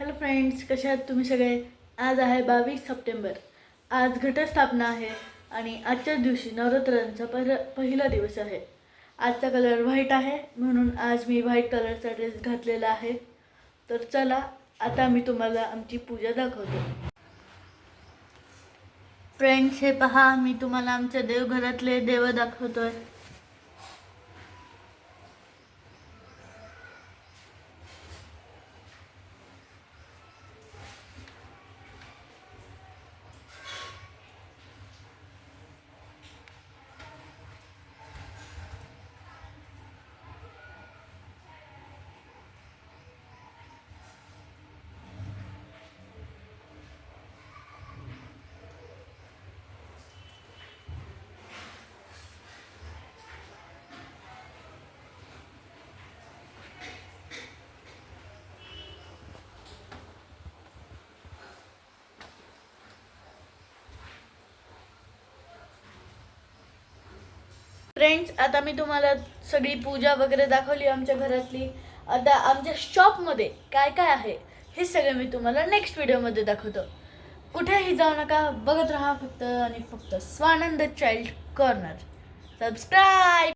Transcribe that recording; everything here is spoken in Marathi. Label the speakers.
Speaker 1: हॅलो फ्रेंड्स कशा आहात तुम्ही सगळे? आज आहे बावीस सप्टेंबर. आज घटस्थापना आहे आणि आजच्याच दिवशी नवरात्रांचा पहिला पहिला दिवस आहे. आजचा कलर व्हाईट आहे म्हणून आज मी व्हाईट कलरचा ड्रेस घातलेला आहे. तर चला आता मी तुम्हाला आमची पूजा दाखवतो. फ्रेंड्स हे पहा मी तुम्हाला आमच्या देवघरातले देव दाखवतो आहे फ्रेंड्स आता मी तुम्हाला सगळी पूजा वगैरे दाखवली आमच्या घरातली. आता आमच्या शॉपमध्ये काय काय आहे हे सगळं मी तुम्हाला नेक्स्ट व्हिडिओमध्ये दाखवतो. कुठेही जाऊ नका बघत राहा फक्त आणि फक्त स्वानंद चाइल्ड कॉर्नर सबस्क्राईब